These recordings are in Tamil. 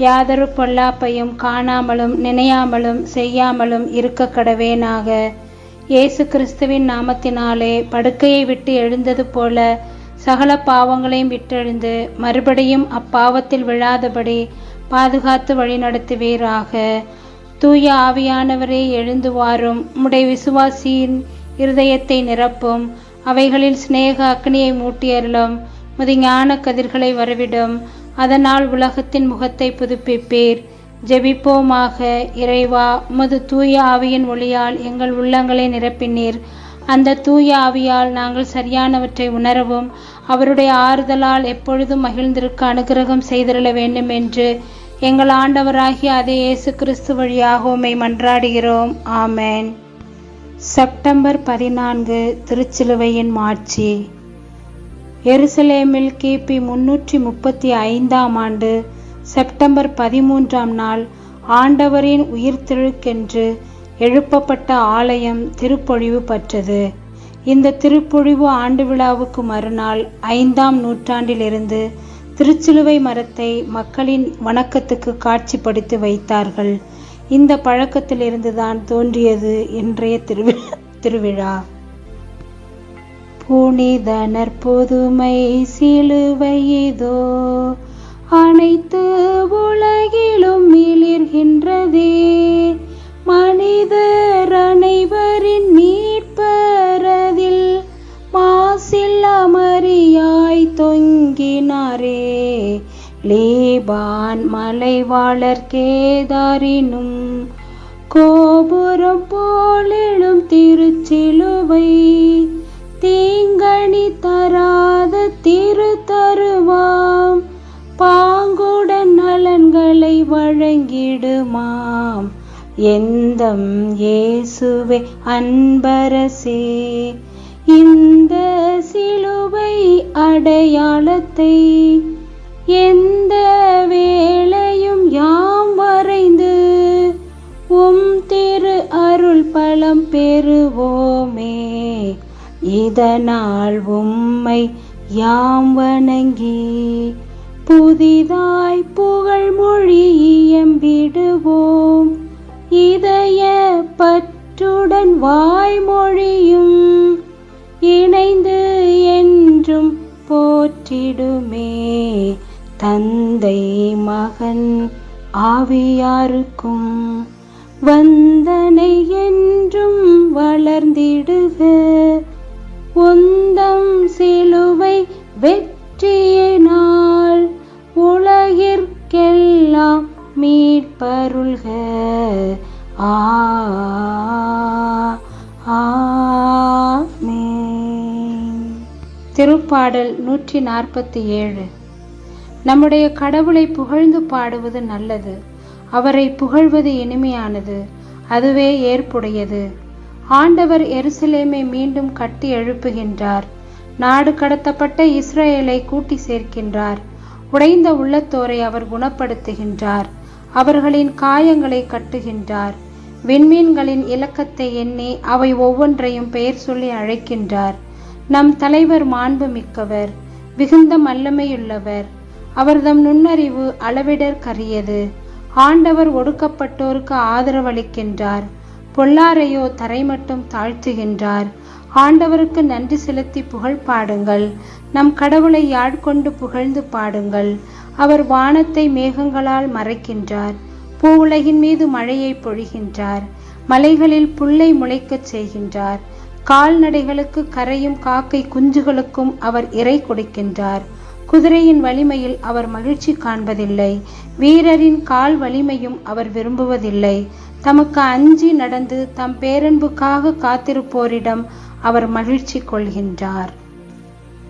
யாதொரு பொல்லாப்பையும் காணாமலும் நினையாமலும் செய்யாமலும் இருக்க கடவேனாக. இயேசு கிறிஸ்துவின் நாமத்தினாலே படுக்கையை விட்டு எழுந்தது போல சகல பாவங்களையும் விட்டெழுந்து மறுபடியும் அப்பாவத்தில் விழாதபடி பாதுகாத்து வழிநடத்துவீராக. தூய ஆவியானவரே எழுந்து வாரும் உம்முடைய விசுவாசியின் இருதயத்தை நிரப்பும். அவைகளில் சிநேக அக்னியை மூட்டியருளும். முது ஞான கதிர்களை வரவிடும். அதனால் உலகத்தின் முகத்தை புதுப்பிப்பீர். ஜெபிப்போமாக இறைவா உமது தூய ஆவியின் ஒளியால் எங்கள் உள்ளங்களை நிரப்பினீர். அந்த தூய ஆவியால் நாங்கள் சரியானவற்றை உணரவும் அவருடைய ஆறுதலால் எப்பொழுதும் மகிழ்ந்திருக்க அனுகிரகம் செய்திருள வேண்டும் என்று எங்கள் ஆண்டவராகிய அதே இயேசு கிறிஸ்து வழியாக உம்மை மன்றாடுகிறோம். ஆமேன். செப்டம்பர் பதினான்கு திருச்சிலுவையின் மாட்சி. எருசலேமில் கிபி முன்னூற்றி முப்பத்தி ஐந்தாம் ஆண்டு செப்டம்பர் பதிமூன்றாம் நாள் ஆண்டவரின் உயிர்த்தெழுக்கென்று எழுப்பப்பட்ட ஆலயம் திருப்பொழிவு பற்றது. இந்த திருப்பொழிவு ஆண்டு விழாவுக்கு மறுநாள் ஐந்தாம் நூற்றாண்டிலிருந்து திருச்சிலுவை மரத்தை மக்களின் வணக்கத்துக்கு காட்சிப்படுத்தி வைத்தார்கள். இந்த பழக்கத்திலிருந்துதான் தோன்றியது இன்றைய திருவிழா திருவிழா. புனிதனர் பொதுமை சிலுவையதோ அனைத்து உலகிலும் மிளிர்கின்றதே. மனிதர் அனைவரின் மீட்பரதில் மாசில் அமரியாய் தொங்கினாரே. லேபான் மலைவாளர் கேதாரினும் கோபுரம் போலெழும் திருச்சிலுவை எந்தம் இயேசுவே அன்பரசே. இந்த சிலுவை அடையாளத்தை எந்த வேளையும் யாம் வரைந்து உம் திரு அருள் பலம் பெறுவோமே. இதனால் உம்மை யாம் வணங்கி புதிதாய் புகழ் மொழி இயம்பிடுவோம். பற்றுடன் வாய்மொழியும் இணைந்து என்றும் போற்றிடுமே. தந்தை மகன் ஆவியாருக்கும் வந்தனை என்றும் வளர்ந்திடுக. உந்தம் சிலுவை வெற்றியினால் பாடல் நூற்றி நாற்பத்தி ஏழு. நம்முடைய கடவுளை புகழ்ந்து பாடுவது நல்லது. அவரை புகழ்வது இனிமையானது. அதுவே ஏற்புடையது. ஆண்டவர் எருசலேமை மீண்டும் கட்டி எழுப்புகின்றார். நாடு கடத்தப்பட்ட இஸ்ரேலை கூட்டி சேர்க்கின்றார். உடைந்த உள்ளத்தோரை அவர் குணப்படுத்துகின்றார். அவர்களின் காயங்களை கட்டுகின்றார். விண்மீன்களின் இலக்கத்தை எண்ணி அவை ஒவ்வொன்றையும் பெயர் சொல்லி அழைக்கின்றார். நம் தலைவர் மாண்பு மிக்கவர் மிகுந்த மல்லமையுள்ளவர். அவர்தம் நுண்ணறிவு அளவிடற்கரியது. ஆண்டவர் ஒடுக்கப்பட்டோருக்கு ஆதரவளிக்கின்றார். பொல்லாரையோ தரை மட்டும் தாழ்த்துகின்றார். ஆண்டவருக்கு நன்றி செலுத்தி புகழ் பாடுங்கள். நம் கடவுளை யாழ்கொண்டு புகழ்ந்து பாடுங்கள். அவர் வானத்தை மேகங்களால் மறைக்கின்றார். பூவுலகின் மீது மழையை பொழிகின்றார். மலைகளில் புல்லை முளைக்கச் செய்கின்றார். கால்நடைகளுக்கு கரையும் காக்கை குஞ்சுகளுக்கும் அவர் இறை கொடுக்கின்றார். குதிரையின் வலிமையில் அவர் மகிழ்ச்சி காண்பதில்லை. வீரரின் கால் வலிமையும் அவர் விரும்புவதில்லை. தமக்கு அஞ்சி நடந்து தம் பேரன்புக்காக காத்திருப்போரிடம் அவர் மகிழ்ச்சி கொள்கின்றார்.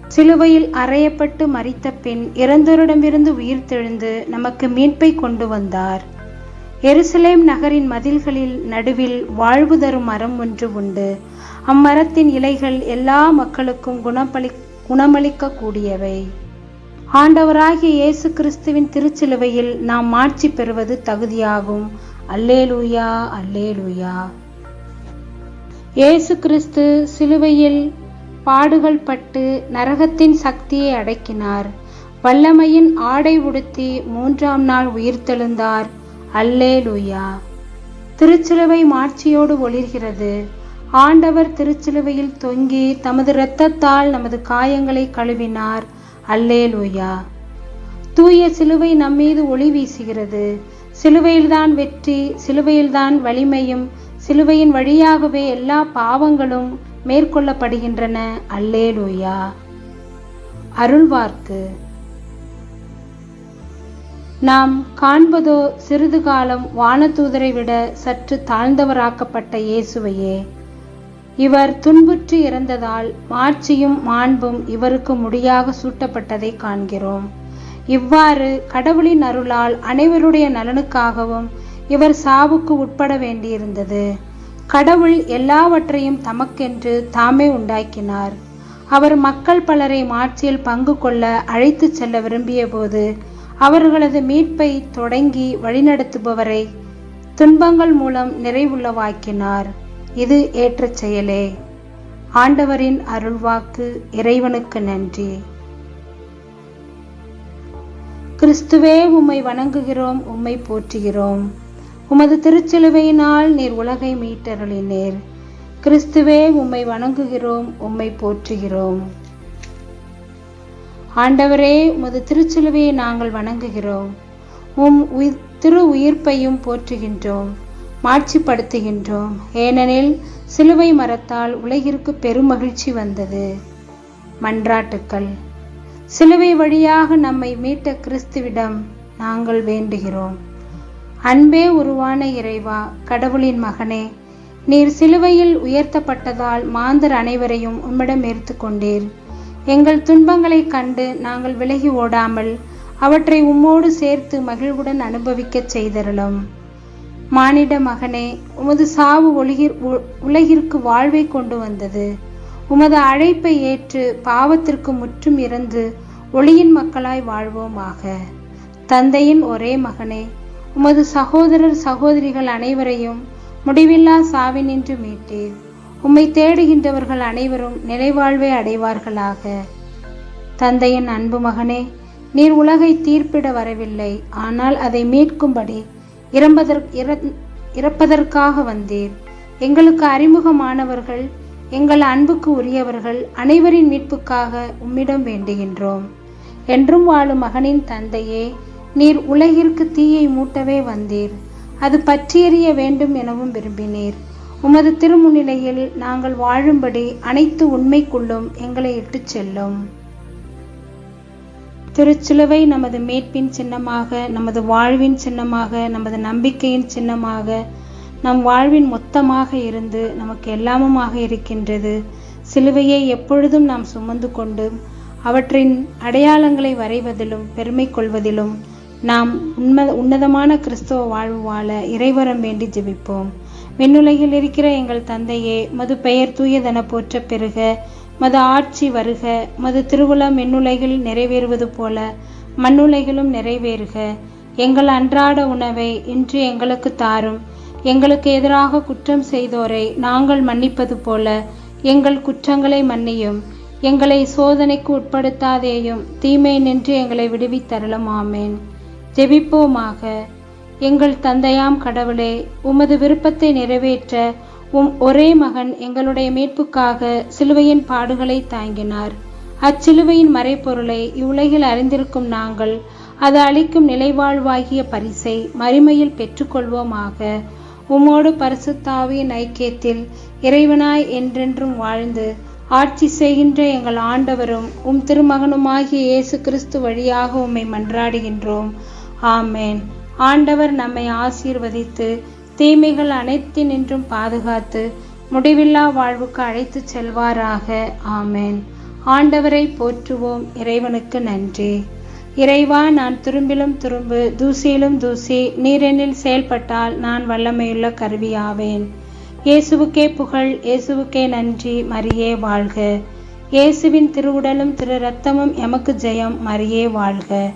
சிலுவையில் அறையப்பட்டு மறித்த பின் இறந்தோரிடமிருந்து உயிர்த்தெழுந்து நமக்கு மீட்பை கொண்டு வந்தார். எருசலேம் நகரின் மதில்களில் நடுவில் வாழ்வு தரும் மரம் ஒன்று உண்டு. அம்மரத்தின் இலைகள் எல்லா மக்களுக்கும் குணப்பளி குணமளிக்க கூடியவை ஆண்டவராகிய இயேசு கிறிஸ்துவின் திருச்சிலுவையில் நாம் மாட்சி பெறுவது தகுதியாகும். அல்லேலூயா அல்லேலூயா. இயேசு கிறிஸ்து சிலுவையில் பாடுகள் பட்டு நரகத்தின் சக்தியை அடக்கினார். வல்லமையின் ஆடை உடுத்தி மூன்றாம் நாள் உயிர்த்தெழுந்தார். அல்லேலூயா. திருச்சிலுவை மாட்சியோடு ஒளிர்கிறது. ஆண்டவர் திருச்சிலுவையில் தொங்கி தமது இரத்தத்தால் நமது காயங்களை கழுவினார். அல்லேலூயா. தூய சிலுவை நம்மீது ஒளி வீசுகிறது. சிலுவையில்தான் வெற்றி சிலுவையில்தான் வலிமையும் சிலுவையின் வழியாகவே எல்லா பாவங்களும் மேற்கொள்ளப்படுகின்றன. அல்லேலூயா. அருள்வார்க்கு. நாம் காண்பதோ சிறிது காலம் வானதூதரை விட சற்று தாழ்ந்தவராக்கப்பட்ட இயேசுவையே. இவர் துன்புற்று இறந்ததால் மாட்சியும் மாண்பும் இவருக்கு முடியாக சூட்டப்பட்டதை காண்கிறோம். இவ்வாறு கடவுளின் அருளால் அனைவருடைய நலனுக்காகவும் இவர் சாவுக்கு உட்பட வேண்டியிருந்தது. கடவுள் எல்லாவற்றையும் தமக்கென்று தாமே உண்டாக்கினார். அவர் மக்கள் பலரை மாட்சியில் பங்கு கொள்ள அழைத்துச் செல்ல விரும்பிய போது அவர்களது மீட்பை தொடங்கி வழிநடத்துபவரை துன்பங்கள் மூலம் நிறைவுள்ளவாக்கினார். இது ஏற்ற செயலே. ஆண்டவரின் அருள்வாக்கு இறைவனுக்கு நன்றி. கிறிஸ்துவே உம்மை வணங்குகிறோம் உம்மை போற்றுகிறோம். உமது திருச்சிலுவையினால் நீர் உலகை மீட்டருளினீர். கிறிஸ்துவே உம்மை வணங்குகிறோம் உம்மை போற்றுகிறோம். ஆண்டவரே உமது திருச்சிலுவையை நாங்கள் வணங்குகிறோம். உம் உயிர் திரு உயிர்ப்பையும் போற்றுகின்றோம். மாட்சிப்படுத்துகின்றோம். ஏனெனில் சிலுவை மரத்தால் உலகிற்கு பெருமகிழ்ச்சி வந்தது. மன்றாட்டுக்கள். சிலுவை வழியாக நம்மை மீட்ட கிறிஸ்துவிடம் நாங்கள் வேண்டுகிறோம். அன்பே உருவான இறைவா கடவுளின் மகனே நீர் சிலுவையில் உயர்த்தப்பட்டதால் மாந்தர் அனைவரையும் உம்மிடம் ஏற்று கொண்டீர். எங்கள் துன்பங்களைக் கண்டு நாங்கள் விலகி ஓடாமல் அவற்றை உம்மோடு சேர்த்து மகிழ்வுடன் அனுபவிக்கச் செய்தருளும். மானிட மகனே உமது சாவு ஒளிகிர் உலகிற்கு வாழ்வை கொண்டு வந்தது. உமது அழைப்பை ஏற்று பாவத்திற்கு முற்றும் இறந்து ஒளியின் மக்களாய் வாழ்வோமாக. தந்தையின் ஒரே மகனே உமது சகோதரர் சகோதரிகள் அனைவரையும் முடிவில்லா சாவினின்று மீட்டீர். உம்மை தேடுகின்றவர்கள் அனைவரும் நிலைவாழ்வை அடைவார்களாக. தந்தையின் அன்பு மகனே நீர் உலகை தீர்ப்பிட வரவில்லை ஆனால் அதை மீட்கும்படி இறம்பதற் இறப்பதற்காக வந்தீர் எங்களுக்கு அறிமுகமானவர்கள் எங்கள் அன்புக்கு உரியவர்கள் அனைவரின் மீட்புக்காக உம்மிடம் வேண்டுகின்றோம். என்றும் வாழும் மகனின் தந்தையே நீர் உலகிற்கு தீயை மூட்டவே வந்தீர். அது பற்றியறிய வேண்டும் எனவும் விரும்பினீர். உமது திருமுன்னிலையில் நாங்கள் வாழும்படி அனைத்து உண்மைக்குள்ளும் எங்களை இட்டுச் செல்லும். திருச்சிலுவை நமது மீட்பின் சின்னமாக நமது வாழ்வின் சின்னமாக நமது நம்பிக்கையின் சின்னமாக நம் வாழ்வின் மொத்தமாக இருந்து நமக்கு எல்லாமுமாக இருக்கின்றது. சிலுவையை எப்பொழுதும் நாம் சுமந்து கொண்டு அவற்றின் அடையாளங்களை வரைவதிலும் பெருமை கொள்வதிலும் நாம் உண்ம உன்னதமான கிறிஸ்தவ வாழ்வு வாழ இறைவரம் வேண்டி ஜெபிப்போம். விண்ணுலகில் இருக்கிற எங்கள் தந்தையே மது பெயர் தூயதென போற்ற பெருக மது ஆட்சி வருக மது திருவுளம் மென்னுலைகள் நிறைவேறுவது போல மண்ணுலைகளும் நிறைவேறுக. எங்கள் அன்றாட உணவை இன்று எங்களுக்கு தாரும். எங்களுக்கு எதிராக குற்றம் செய்தோரை நாங்கள் மன்னிப்பது போல எங்கள் குற்றங்களை மன்னியும். எங்களை சோதனைக்கு உட்படுத்தாதேயும் தீமை நின்று எங்களை விடுவித்தரலும் ஆமேன். ஜெபிப்போமாக. எங்கள் தந்தையாம் கடவுளே உமது விருப்பத்தை நிறைவேற்ற உம் ஒரே மகன் எங்களுடைய மீட்புக்காக சிலுவையின் பாடுகளை தாங்கினார். அச்சிலுவையின் மறைப்பொருளை இவ்வுலகில் அறிந்திருக்கும் நாங்கள் அது அளிக்கும் நிலைவாழ்வாகிய பரிசை மறுமையில் பெற்றுக்கொள்வோமாக. உம்மோடு பரிசுத்தாவியின் ஐக்கியத்தில் இறைவனாய் என்றென்றும் வாழ்ந்து ஆட்சி செய்கின்ற எங்கள் ஆண்டவரும் உம் திருமகனுமாகிய இயேசு கிறிஸ்து வழியாக உம்மை மன்றாடுகின்றோம். ஆமேன். ஆண்டவர் நம்மை ஆசீர்வதித்து தீமைகள் அனைத்தினின்றும் பாதுகாத்து முடிவில்லா வாழ்வுக்கு அழைத்துச் செல்வாராக. ஆமேன். ஆண்டவரை போற்றுவோம். இறைவனுக்கு நன்றி. இறைவா நான் துரும்பிலும் துரும்பு தூசியிலும் தூசி நீரெனில் செயல்பட்டால் நான் வல்லமையுள்ள கருவியாவேன். இயேசுவுக்கே புகழ் இயேசுவுக்கே நன்றி மரியே வாழ்க. இயேசுவின் திருவுடலும் திரு ரத்தமும் எமக்கு ஜெயம் மரியே வாழ்க.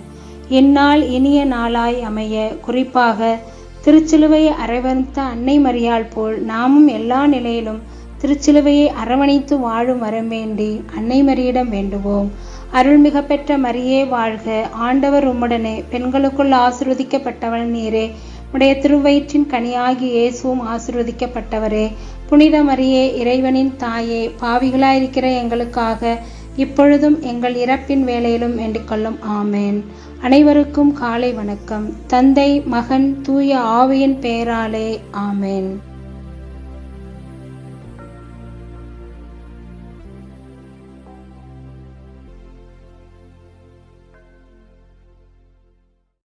இந்நாள் இனிய நாளாய் அமைய குறிப்பாக திருச்சிலுவையை அரவணைத்த அன்னை மரியாள் போல் நாமும் எல்லா நிலையிலும் திருச்சிலுவையை அரவணைத்து வாழும் வரம் வேண்டி அன்னை மரியிடம் வேண்டுவோம். அருள்மிக பெற்ற மரியே வாழ்க. ஆண்டவர் உம்முடனே பெண்களுக்குள் ஆசிர்வதிக்கப்பட்டவள் நீரே. உடைய திருவயிற்றின் கனியாகி இயேசுவும் ஆசிர்வதிக்கப்பட்டவரே. புனித மரியே இறைவனின் தாயே பாவிகளாயிருக்கிற எங்களுக்காக இப்பொழுதும் எங்கள் இறப்பின் வேலையிலும் வேண்டிக்கொள்ளும் ஆமேன். அனைவருக்கும் காலை வணக்கம். தந்தை மகன் தூய ஆவியின் பெயராலே ஆமேன்.